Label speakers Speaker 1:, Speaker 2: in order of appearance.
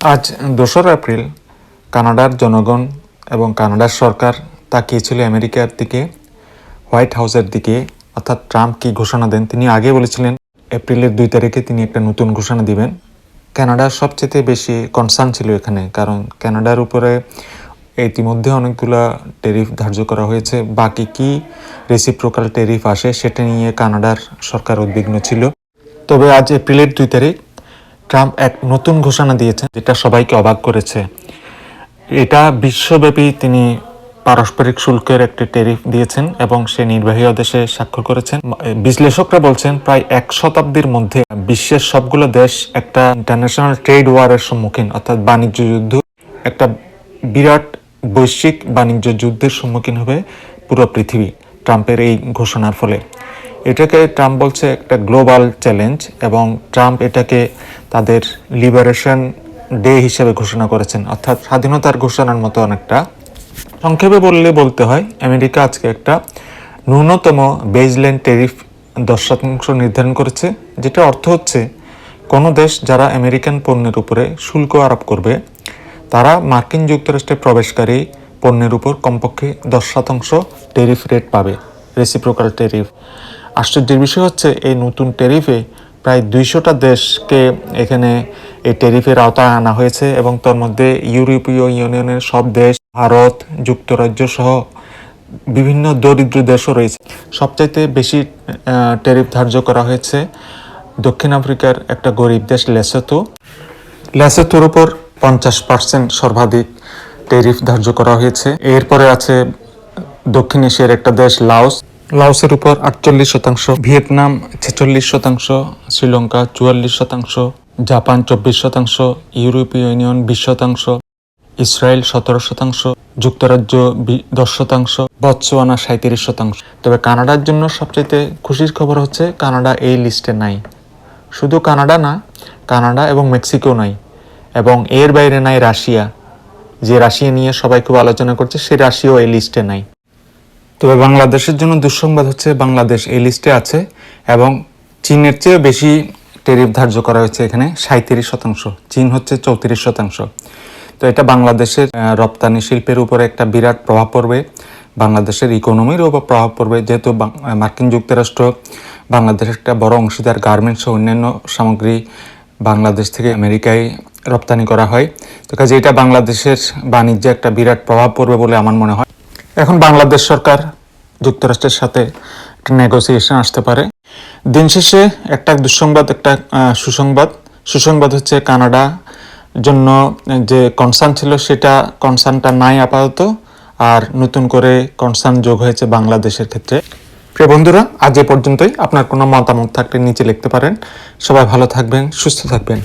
Speaker 1: আজ দোসরা এপ্রিল কানাডার জনগণ এবং কানাডার সরকার তাকিয়েছিল আমেরিকার দিকে, হোয়াইট হাউসের দিকে, অর্থাৎ ট্রাম্প কি ঘোষণা দেন তিনি আগে বলেছিলেন, এপ্রিলের দুই তারিখে তিনি একটা নতুন ঘোষণা দিবেন। কানাডার সবচেয়ে বেশি কনসার্ন ছিল এখানে, কারণ কানাডার উপরে ইতিমধ্যে অনেকগুলা টেরিফ ধার্য করা হয়েছে। বাকি কি রেসিপ্রোকাল টেরিফ আসে সেটা নিয়ে কানাডার সরকার উদ্বিগ্ন ছিল। তবে আজ এপ্রিলের দুই তারিখ ট্রাম্প এক নতুন ঘোষণা দিয়েছেন, যেটা সবাইকে অবাক করেছে। এটা বিশ্বব্যাপী তিনি পারস্পরিক শুল্কের একটি টেরিফ দিয়েছেন এবং সে নির্বাহী আদেশে স্বাক্ষর করেছেন। বিশ্লেষকরা বলছেন, প্রায় এক শতাব্দীর মধ্যে বিশ্বের সবগুলো দেশ একটা ইন্টারন্যাশনাল ট্রেড ওয়ারের সম্মুখীন, অর্থাৎ বাণিজ্য যুদ্ধ। একটা বিরাট বৈশ্বিক বাণিজ্য যুদ্ধের সম্মুখীন হবে পুরো পৃথিবী ট্রাম্পের এই ঘোষণার ফলে। এটাকে ট্রাম্প বলছে একটা গ্লোবাল চ্যালেঞ্জ এবং ট্রাম্প এটাকে তাদের লিবারেশন ডে হিসেবে ঘোষণা করেছেন, অর্থাৎ স্বাধীনতার ঘোষণার মতো অনেকটা। সংক্ষেপে বললে বলতে হয়, আমেরিকা আজকে একটা ন্যূনতম বেজলেন টেরিফ দশ শতাংশ নির্ধারণ করেছে যেটা অর্থ হচ্ছে কোনো দেশ যারা আমেরিকান পণ্যের উপরে শুল্ক আরোপ করবে, তারা মার্কিন যুক্তরাষ্ট্রে প্রবেশকারী পণ্যের উপর কমপক্ষে দশ শতাংশ টেরিফ রেট পাবে রেসিপ্রোকাল টেরিফ আশ্চর্যের বিষয় হচ্ছে, এই নতুন টেরিফে প্রায় দুইশোটা দেশকে এখানে এই টেরিফের আওতায় আনা হয়েছে এবং তার মধ্যে ইউরোপীয় ইউনিয়নের সব দেশ, ভারত, যুক্তরাজ্য সহ বিভিন্ন দরিদ্র দেশও রয়েছে। সবচাইতে বেশি টেরিফ ধার্য করা হয়েছে দক্ষিণ আফ্রিকার একটা গরিব দেশ, লেসোতো। লেসোতোর উপর পঞ্চাশ পার্সেন্ট সর্বাধিক টেরিফ ধার্য করা হয়েছে। এরপরে আছে দক্ষিণ এশিয়ার একটা দেশ, লাওস। লাওসের উপর আটচল্লিশ শতাংশ, ভিয়েতনাম ছেচল্লিশ শতাংশ, শ্রীলঙ্কা চুয়াল্লিশ শতাংশ, জাপান চব্বিশ শতাংশ, ইউরোপীয় ইউনিয়ন বিশ শতাংশ, ইসরায়েল সতেরো শতাংশ, যুক্তরাজ্য দশ শতাংশ, বৎসোয়ানা সাঁত্রিশ শতাংশ। তবে কানাডার জন্য সবচেয়ে খুশির খবর হচ্ছে কানাডা এই লিস্টে নাই। শুধু কানাডা না, কানাডা এবং মেক্সিকো নাই, এবং এর বাইরে নাই রাশিয়া। যে রাশিয়া নিয়ে সবাই খুব আলোচনা করছে, সে রাশিয়াও এই লিস্টে নাই। তবে বাংলাদেশের জন্য দুঃসংবাদ হচ্ছে বাংলাদেশ এই লিস্টে আছে এবং চীনের চেয়ে বেশি টেরিফ ধার্য করা হয়েছে এখানে সাঁত্রিশ শতাংশ, চীন হচ্ছে চৌত্রিশ শতাংশ। তো এটা বাংলাদেশের রপ্তানি শিল্পের উপরে একটা বিরাট প্রভাব পড়বে, বাংলাদেশের ইকোনমির উপর প্রভাব পড়বে। যেহেতু মার্কিন যুক্তরাষ্ট্র বাংলাদেশের একটা বড় অংশীদার গার্মেন্টস ও অন্যান্য সামগ্রী বাংলাদেশ থেকে আমেরিকায় রপ্তানি করা হয়। তো কাজে এটা বাংলাদেশের বাণিজ্যে একটা বিরাট প্রভাব পড়বে বলে আমার মনে হয়। এখন বাংলাদেশ সরকার যুক্তরাষ্ট্রের সাথে একটা নেগোসিয়েশন আসতে পারে। দিন শেষে একটা দুঃসংবাদ, একটা সুসংবাদ। সুসংবাদ হচ্ছে কানাডা জন্য যে কনসার্ন ছিল সেটা কনসার্নটা নাই আপাতত, আর নতুন করে কনসার্ন যোগ হয়েছে বাংলাদেশের ক্ষেত্রে। প্রিয় বন্ধুরা, আজ এ পর্যন্তই। আপনার কোনো মতামত থাকলে নিচে লিখতে পারেন। সবাই ভালো থাকবেন, সুস্থ থাকবেন।